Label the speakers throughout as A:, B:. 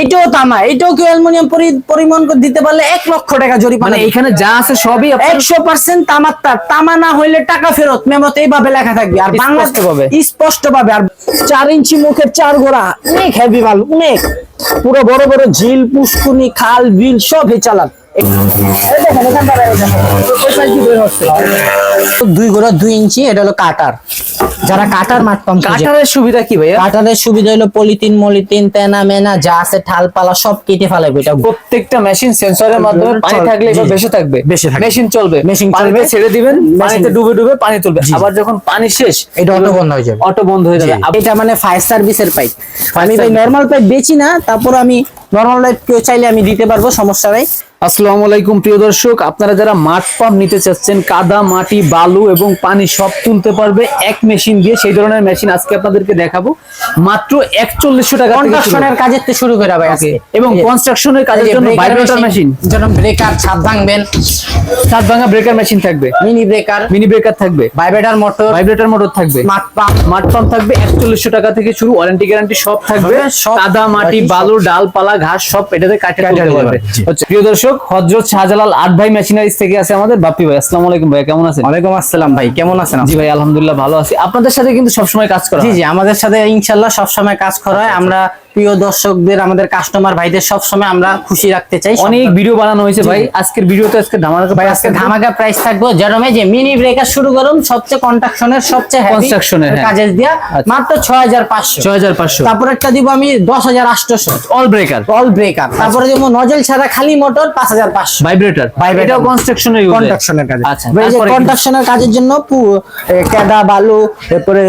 A: এইটাও তামা এটাও কেউ অ্যালুমিনিয়াম পরিমাণ দিতে পারলে এক লক্ষ টাকা জরিমানা
B: মানে এখানে যা আছে সবই
A: একশো পার্সেন্ট তামার তার তামা না হইলে টাকা ফেরত মেমোতে এইভাবে লেখা থাকবে। আর
B: বাংলাতে।
A: স্পষ্ট ভাবে আর চার ইঞ্চি মুখের চার গোড়া অনেক হেভি মাল অনেক। পুরো বড় বড় ঝিল পুষ্কুনি খাল বিল সব হে চালান। দুই গোড়া দুই ইঞ্চি এটা হলো কাটার। যারা কাটার মাঠ পাম্প
B: কাটারের সুবিধা কি ভাইয়া?
A: কাটারের সুবিধা হলো পলিথিন মলিথিন তেনা মেনা যা আছে ঠালপালা সব কেটে ফেলাবে এটা।
B: প্রত্যেকটা মেশিন সেন্সরের মাধ্যমে পানি থাকলে বেশি থাকবে।
A: বেশে
B: মেশিন চলবে।
A: মেশিন চলবে।
B: ছেড়ে দিবেন পানিতে ডুবে ডুবে পানি তুলবে। আবার যখন পানি শেষ
A: এটা অটো বন্ধ হয়ে যাবে।
B: অটো বন্ধ হয়ে যাবে।
A: এটা মানে ফায়ার সার্ভিসের পাইপ আমি ভাই নর্মাল পাইপ বেচি না তারপর আমি নর্মাল পাইপ কেউ চাইলে আমি দিতে পারব সমস্যা নাই।
B: আসসালামু আলাইকুম প্রিয় দর্শক। আপনারা যারা মাঠ পাম্প নিতে চাচ্ছেন কাদা মাটি বালু এবং পানি সব তুলতে পারবে এক মেশিন দিয়ে। সেই ধরনের মেশিন আজকে আপনাদেরকে দেখাবো। মাত্র একচল্লিশশো টাকা
A: কনস্ট্রাকশনের কাজের শুরু করে ভাই আজকে।
B: এবং কনস্ট্রাকশনের কাজের জন্য ভাইব্রেটর মেশিন
A: যেন ব্রেকার ছাদ ভাঙবেন।
B: সাত ভাঙা ব্রেকার মেশিন থাকবে।
A: মিনি ব্রেকার
B: মিনি ব্রেকার থাকবে।
A: ভাইব্রেটার মোটর
B: ভাইব্রেটর মোটর থাকবে।
A: মাঠ পাম্প
B: মাঠ পাম্প থাকবে। একচল্লিশশো টাকা থেকে শুরু। ওয়ারেন্টি গ্যারান্টি সব থাকবে। কাদা মাটি। বালু ডালপালা ঘাস সব এটাতে কাটে তুলতে পারবে। প্রিয় দর্শক হজরত শাহজালাল আট ভাই মেশিনারিজ থেকে আছে আমাদের। বাপ্পি ভাই আসসালামু আলাইকুম ভাই কেমন আছেন?
A: ওয়ালাইকুম আসসালাম ভাই কেমন আছেন
B: জি ভাই আলহামদুলিল্লাহ ভালো আছি। আপনাদের সাথে কিন্তু সবসময় কাজ করা
A: জি জি আমাদের সাথে ইনশাল্লাহ সবসময় কাজ করা হয়। আমরা প্রিয় দর্শকদের আমাদের কাস্টমার ভাইদের সবসময় আমরা খুশি রাখতে চাই।
B: অনেক ভিডিও বানানো হয়েছে ভাই। আজকের ভিডিওতে আজকে ধামাকা
A: ভাই আজকে ধামাকা প্রাইস থাকব। যেরমে যে মিনি ব্রেকার শুরু করুন সবচেয়ে কন্ট্রাকশনের সবচেয়ে হেভি
B: Construction এর, হ্যাঁ।
A: কাজের দিয়া।
B: আচ্ছা।
A: মাত্র ছয় হাজার পাঁচশো।
B: ছয় হাজার পাঁচশো।
A: তারপর একটা দিব আমি দশ হাজার আটশোশো।
B: অল ব্রেকার
A: অল ব্রেকার তারপরে দিব নজল ছাড়া খালি মোটর
B: ভাইব্রেটর এটাও কনস্ট্রাকশনের ইউজ
A: কাজে।
B: আচ্ছা
A: ভাই, এই যে
B: তারপরে কি?
A: কন্ট্রাকশনের কাজের জন্য কেদা বালু তারপরে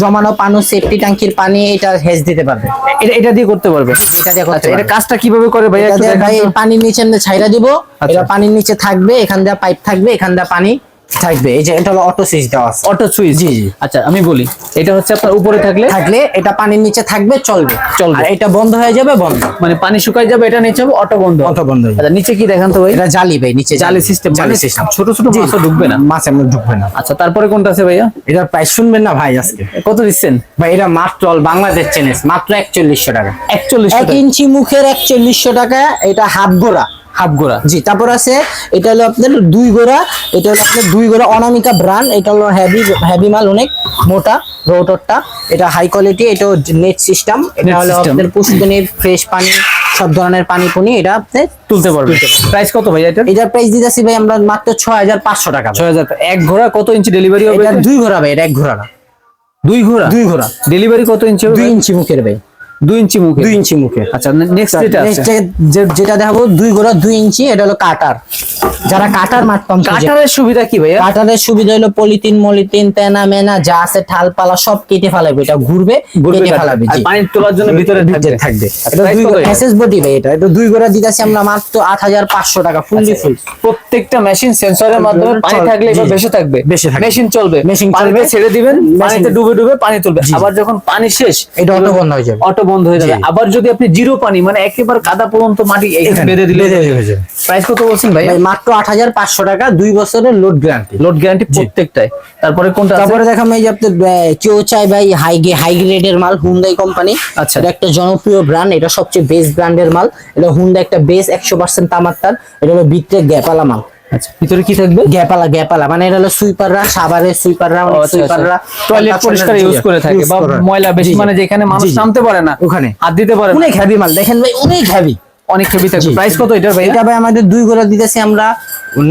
A: জমানো পানু সেফটি ট্যাঙ্কির পানি এটা হেজ দিতে পারবে।
B: এটা এটা দিয়ে করতে পারবে?
A: এটা দিয়ে করতে
B: আচ্ছা এটা কাজটা কীভাবে করে ভাই
A: এটা ভাই পানির নিচে ছাইরা দিব।
B: আচ্ছা।
A: এটা পানির নিচে থাকবে এখান দিয়ে পাইপ থাকবে এখান দিয়ে পানি থাকবে। এই যে এটা হলো অটো সুইচ দেওয়া আছে।
B: অটো সুইচ
A: জি, জি।
B: আচ্ছা আমি বলি এটা হচ্ছে আপনার উপরে থাকলে?
A: থাকলে এটা পানির নিচে থাকবে চলবে।
B: চলবে।
A: আর এটা বন্ধ হয়ে যাবে বন্ধ।
B: মানে পানি শুকাই যাবে এটা নিচে হবে অটো বন্ধ
A: অটো বন্ধ
B: আচ্ছা নিচে কি দেখান তো ভাই?
A: এটা জালি ভাই নিচে
B: জালি সিস্টেম
A: জালি সিস্টেম
B: ছোট ছোট মাছও ঢুকবে না?
A: মাছের মধ্যে ঢুকবে না।
B: আচ্ছা তারপরে কোনটা আছে ভাইয়া?
A: এটা প্রাইস শুনবেন না ভাই আজকে।
B: কত দিচ্ছেন?
A: ভাই এটা মাত্র বাংলাদেশ চ্যানেল মাত্র একচল্লিশশো টাকা।
B: একচল্লিশ
A: এক ইঞ্চি মুখের একচল্লিশশো টাকা এটা হাফ গোড়া।
B: হাফ গোড়া।
A: জি তারপর আছে এটা হলো আপনার দুই গোড়া এটা হলো আপনার দুই গোড়া অনামিকা ব্র্যান্ড এটা হলো হেভি হেভি মাল অনেক মোটা রোটরটা এটা হাই কোয়ালিটি এটা নেট সিস্টেম এটা হলো। আপনার পুষ্কনির ফ্রেশ পানি সব ধরনের পানি পুনি এটা আপনি
B: তুলতে পারবেন। প্রাইস কত ভাইয়া এটা
A: এটার প্রাইস দিতেছি ভাই আমরা মাত্র ছয় হাজার পাঁচশো টাকা
B: ছয় হাজার এক ঘোড়া কত ইঞ্চি ডেলিভারি হবে
A: এটা দুই ঘোড়া ভাই এটা এক ঘোড়া না।
B: দুই ঘোড়া?
A: দুই ঘোড়া।
B: ডেলিভারি কত ইঞ্চি হবে
A: দুই ইঞ্চি মুখের ভাই।
B: দুই ইঞ্চি মুখে।
A: দুই ইঞ্চি মুখের
B: আচ্ছা নেক্সট যেটা আছে।
A: যেটা দেখাবো দুই গোড়া দুই ইঞ্চি এটা হলো কাটার। যারা কাটার মাঠ পাম্প
B: কাটারের সুবিধা কি ভাইয়া?
A: কাটারের সুবিধা হলো পলিথিন মলিথিন তেনা মেনা যা আছে ঠালপালা সব কেটে ফেলাবে। এটা ঘুরবে কেটে ফেলাবে
B: আর পানি তোলার জন্য ভিতরে থাকবে।
A: থাকবে।
B: আচ্ছা,
A: এটা
B: price
A: দুই এসএস বডি ভাই এটা। এটা দুই গোড়া দিতেছি আমরা মাত্র আট হাজার পাঁচশো টাকা ফুললি ফুল
B: প্রত্যেকটা মেশিন সেন্সরের মাধ্যমে পানি থাকলে থাকবে।
A: বেশি থাকবে।
B: মেশিন চলবে।
A: মেশিন চলবে।
B: ছেড়ে দিবেন পানিতে ডুবে ডুবে পানি তুলবে। আবার যখন পানি শেষ
A: এটা অটো বন্ধ হয়ে যাবে।
B: অটো বন্ধ হয়ে যাবে। আবার যদি আপনি জিরো পানি মানে একেবারে কাদা পর্যন্ত মাটি বেঁধে দিলে। প্রাইস কত বলছেন ভাই
A: মাত্র আট হাজার পাঁচশো টাকা দুই বছরের লোড গ্যারান্টি
B: লোড গ্যারান্টি প্রত্যেকটাই। তারপরে কোনটা
A: তারপরে দেখাম এই যে আপনার আহ, কেউ চাই ভাই হাই হাই গ্রেডের মাল হুন্দাই কোম্পানি
B: আচ্ছা।
A: এটা একটা জনপ্রিয় ব্র্যান্ড এটা সবচেয়ে বেস্ট ব্র্যান্ডের মাল। এটা হুন্ডা একটা বেস একশো পার্সেন্ট তামার তার এটা হলো বিত্রে গ্যাপালা মাল।
B: আচ্ছা ভিতরে কি থাকবে?
A: গ্যাপালা গ্যাপালা। মানে এটা হলো সুইপাররা সাবারের সুইপাররা
B: ও, আচ্ছা,
A: সুইপাররা।
B: টয়লেট পরিষ্কার ইউজ করে থাকে বা ময়লা বেশি মানে যেখানে মানুষ নামতে পারে না
A: ওখানে।
B: হাত দিতে পারে
A: অনেক হেভি মাল। দেখেন ভাই অনেক হেভি
B: অনেক হেভি থাকবে। প্রাইস কত ভাই
A: এটা ভাই আমাদের দুই গোড়া দিতেছি আমরা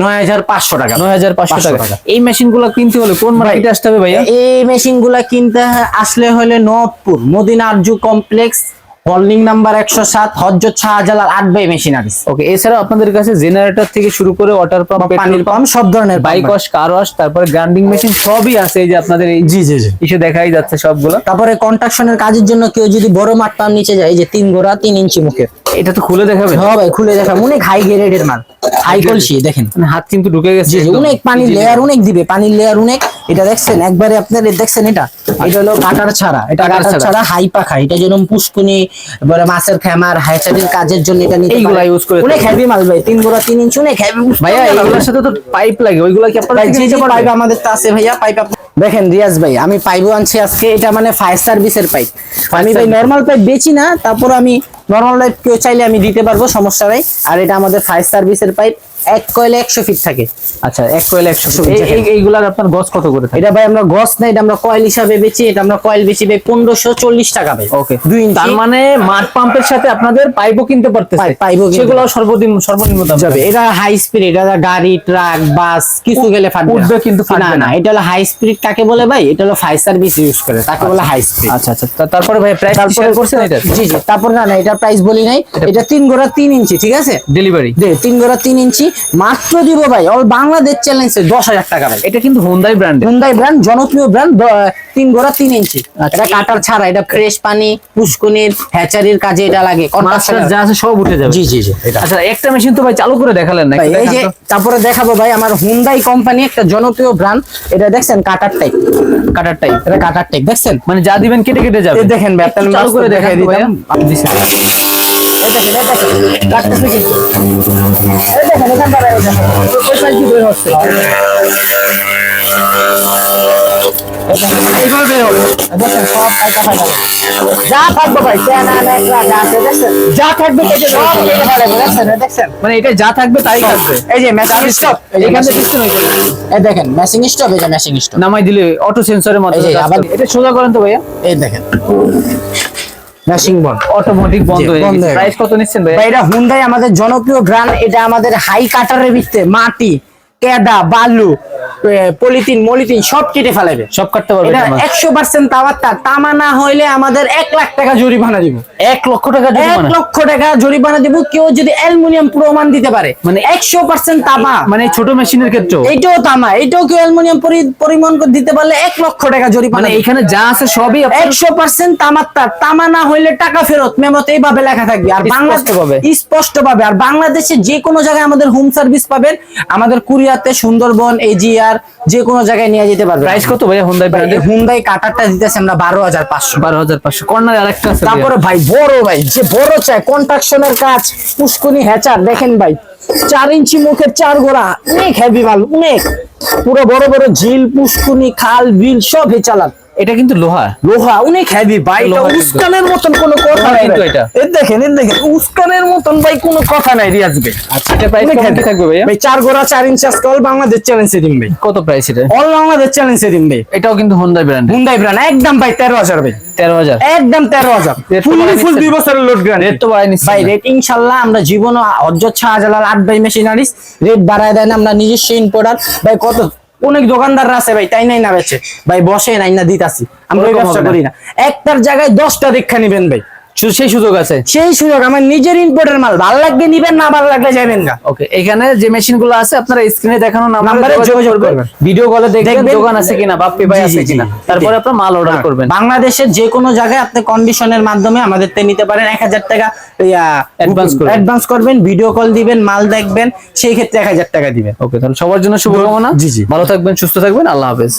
A: নয় হাজার পাঁচশো টাকা।
B: নয় হাজার পাঁচশো টাকা। এই মেশিনগুলো কিনতে হলে কোন মার্কেটে আসতে হবে ভাইয়া?
A: এই মেশিনগুলা কিনতে আসলে হলে Nabapur Madina Arju complex holding number একশো সাত হজরত শাহজালাল আট বাই আছে।
B: ওকে এছাড়া আপনাদের কাছে জেনারেটর থেকে শুরু করে ওয়াটার পাম্প
A: পানির পাম্প সব ধরনের
B: বাইক ওয়াশ কার ওয়াশ তারপরে গ্রাইন্ডিং মেশিন সবই আছে এই যে আপনাদের এই
A: জি জি জি।
B: ইসে দেখাই যাচ্ছে সবগুলো।
A: তারপরে কন্ট্রাকশনের কাজের জন্য কেউ যদি বড় মাঠ পাম্প নিচে যায় এই যে তিন গোড়া তিন ইঞ্চি মুখের।
B: এটা তো খুলে দেখাবে
A: হ্যাঁ ভাই খুলে দেখা অনেক হাই গ্রেডের মাল। হাই কলসি দেখেন।
B: মানে হাত কিন্তু ঢুকে গেছে
A: অনেক পানির
B: জি।
A: লেয়ার অনেক দিবে। পানির লেয়ার অনেক। এটা দেখছেন একবারে আপনার দেখছেন এটা। এটা হলো কাটার ছাড়া। এটা
B: কাটার ছাড়া।
A: হাই পাখা। এটা যেরকম পুষ্কুনি এবারে মাছের খামার হাইচারির কাজের জন্য এটা নিতে
B: এইগুলা use করে
A: অনেক। হেভি মাল ভাই। তিন গোড়া তিন ইঞ্চি অনেক হেভি
B: ভাইয়া এগুলোর সাথে তো পাইপ লাগে। ওইগুলা কি আপনারা
A: পাইপ আমাদের তো আছে ভাইয়া। পাইপ দেখেন রিয়াজ ভাই আমি পাইব আনছি আজকে এটা মানে ফায়ার সার্ভিসের পাইপ আমি ভাই নর্মাল পাইপ বেচি না তারপর আমি নর্মাল পাইপ কেউ চাইলে আমি দিতে পারব সমস্যা নাই। আর এটা আমাদের ফায়ার সার্ভিসের পাইপ এক কয়েলে একশো ফিট থাকে।
B: আচ্ছা এক কয়েল একশো
A: এই-
B: এইগুলার আপনার গজ কত করে
A: এটা ভাই আমরা গস না এটা আমরা কয়েল হিসাবে বেচি এটা আমরা কয়েল বেচি ভাই পনেরোশো চল্লিশ টাকা ভাই।
B: ওকে
A: দুই
B: তার মানে মাঠ পাম্পের সাথে আপনাদের পাইপও কিনতে পারতেছে।
A: পাইপ- পাইপও
B: সেগুলো সর্বনিম্ন সর্বনিম্ন দাম
A: যাবে। এটা হাই স্পিড এটা গাড়ি ট্রাক বাস কিছু গেলে ফাটবে
B: উঠবে কিন্তু
A: না
B: না।
A: এটা হলো হাই স্পিড কাকে বলে ভাই? এটা হলো ফায়ার সার্ভিস ইউজ করে তাকে বলে হাই স্পিড
B: আচ্ছা আচ্ছা। তারপরে ভাই প্রাইস
A: তারপরে
B: করছেন এটা?
A: জি জি। তারপর না না এটা প্রাইস বলি নাই। এটা তিন গোড়া তিন ইঞ্চি ঠিক আছে?
B: ডেলিভারি
A: দে তিন গোড়া তিন ইঞ্চি। মাত্র দিব ভাই অল বাংলাদেশ চ্যালেঞ্জে দশ হাজার টাকা ভাই।
B: এটা কিন্তু হোন্ডাই ব্র্যান্ডের
A: হুন্দাই ব্র্যান্ড জনপ্রিয় ব্র্যান্ড তিন গোড়া তিন ইঞ্চি
B: আচ্ছা।
A: এটা কাটার ছাড়া এটা ফ্রেশ পানি পুষ্কনির হ্যাচারির কাজে এটা লাগে
B: যা আছে সব উঠে যাবে।
A: জি জি জি এটা।
B: আচ্ছা একটা মেশিন তো ভাই চালু করে দেখালেন না
A: এই যে তারপরে দেখাবো ভাই আমার হুন্দাই কোম্পানি একটা জনপ্রিয় ব্র্যান্ড এটা দেখছেন কাটার টাইপ
B: কাটার টাইপ
A: এটা কাটার টাইপ দেখছেন?
B: মানে যা দিবেন কেটে কেটে যাবে।
A: এই দেখেন ভাই,
B: চালু করে দেখাই
A: দেখাই
B: দিতাম
A: দেখেন কিন্তু এখান কি বের হচ্ছে যা থাকবে। ভাই যা থাকবে দেখছেন
B: মানে এটা যা থাকবে তাই থাকবে
A: এই যে ম্যাচিং স্টপ এই
B: এখান থেকে পিছনে
A: এই দেখেন ম্যাচিং স্টপ এই যে ম্যাচিং স্টপ
B: নামাই দিলে অটো সেন্সরের। এটা সোজা করেন তো ভাইয়া।
A: এই দেখেন। ম্যাচিং বল
B: অটোমেটিক বন্ধ হয়ে গেছে। প্রাইস কত নিচ্ছেন
A: ভাই? এটা হুন্ডাই আমাদের জনপ্রিয় ব্র্যান্ড এটা আমাদের হাই কাটারের ভিত্তিতে মাটি। কেদা বালু পলিথিন মলিথিন সব কেটে ফেলাবে
B: সব কাটতে পারবে
A: একশো পার্সেন্ট তামার তার তামা না হইলে আমাদের এক লাখ টাকা জরিমানা দিব।
B: এক লক্ষ টাকা
A: এক লক্ষ টাকা জরিমানা দিব কেউ যদি অ্যালুমিনিয়াম প্রমাণ দিতে পারে। মানে একশো পার্সেন্ট তামা।
B: মানে ছোট মেশিনের ক্ষেত্রেও?
A: এইটাও তামা। এইটাও কেউ অ্যালুমিনিয়াম পরিমাণ দিতে পারলে এক লক্ষ টাকা জরিমানা
B: মানে এখানে যা আছে সবই
A: একশো পার্সেন্ট তামার তার তামা না হইলে টাকা ফেরত। মেমত এইভাবে লেখা থাকবে। আর বাংলা
B: স্পষ্টভাবে।
A: স্পষ্ট পাবে আর বাংলাদেশে যে কোনো জায়গায় আমাদের হোম সার্ভিস পাবেন। আমাদের কুরিয়াতে সুন্দরবন এজিআর যে কোনো জায়গায় নিয়ে যেতে পারবে
B: প্রাইস কত ভাই
A: হুন্দাই কাটারটা দিতেছে আমরা বারো হাজার পাঁচশো।
B: বারো হাজার পাঁচশো। কর্নার আরেকটা আছে
A: তারপরে ভাই বড় ভাই যে বড় চাই কন্ট্রাকশনের কাজ পুষ্কুনি হ্যাচার দেখেন ভাই চার ইঞ্চি মুখের চার গোড়া অনেক হেভি মাল অনেক। পুরো বড় বড় ঝিল পুষ্কুনি খাল বিল সব হে চালান।
B: এটা কিন্তু লোহা।
A: লোহা অনেক হেভি ভাই এটা উস্কানের মতন কোনো কথা নাই
B: কিন্তু এটা।
A: এই দেখেন এই দেখেন উস্কানের মতন ভাই কোনো কথা নাই রিয়াজ ভাই।
B: আচ্ছা এটা প্রাইস কত থাকবে ভাইয়া?
A: ভাই চার গোড়া চার ইঞ্চি আজকে অল বাংলাদেশ চ্যালেঞ্জে দিন ভাই।
B: কত প্রাইস এটা?
A: অল বাংলাদেশ চ্যালেঞ্জে দিন ভাই।
B: এটাও কিন্তু হোন্ডাই ব্র্যান্ড
A: হুন্দাই ব্র্যান্ড একদম ভাই তেরো হাজার ভাই।
B: তেরো হাজার।
A: একদম তেরো হাজার।
B: Rate তো
A: ফুল ফুল দুই বছরের লোড গ্রান্ট
B: রেট তো বাড়াই নিচ্ছে
A: ভাই রেট ইনশাল্লাহ আমরা জীবন অজ্জত শাহজালাল আট ভাই মেশিনারিস রেট বাড়ায় দেয় না আমরা নিজস্ব ইম্পোর্টার ভাই কত অনেক দোকানদাররা আছে ভাই তাই নাই না বেচে? ভাই বসে নাই না দিতাছি। আমরা ওই ব্যবসা করি না। একটার জায়গায় দশটা দীক্ষা নিবেন ভাই।
B: সেই সুযোগ আছে?
A: সেই সুযোগ আমার নিজের ইম্পোর্টের মাল ভালো লাগবে নিবেন না ভালো লাগলে যাবেন না।
B: ওকে এখানে যে মেশিনগুলো আছে আপনারা স্ক্রিনে দেখানো
A: নাম্বারে যোগাযোগ
B: করবেন। ভিডিও কলে দেখবেন। দোকান আছে কিনা বাপ্পি ভাই আছে কিনা। তারপরে আপনার মাল অর্ডার
A: হ্যাঁ,
B: করবেন।
A: বাংলাদেশের যে কোনো জায়গায় আপনি কন্ডিশনের মাধ্যমে আমাদের থেকে নিতে পারেন। এক হাজার টাকা
B: Advance করবেন।
A: অ্যাডভান্স করবেন ভিডিও কল দিবেন মাল দেখবেন সেই ক্ষেত্রে এক হাজার টাকা দিবেন।
B: ওকে তাহলে সবার জন্য শুভকামনা।
A: জি, জি।
B: ভালো থাকবেন সুস্থ থাকবেন আল্লাহ হাফেজ।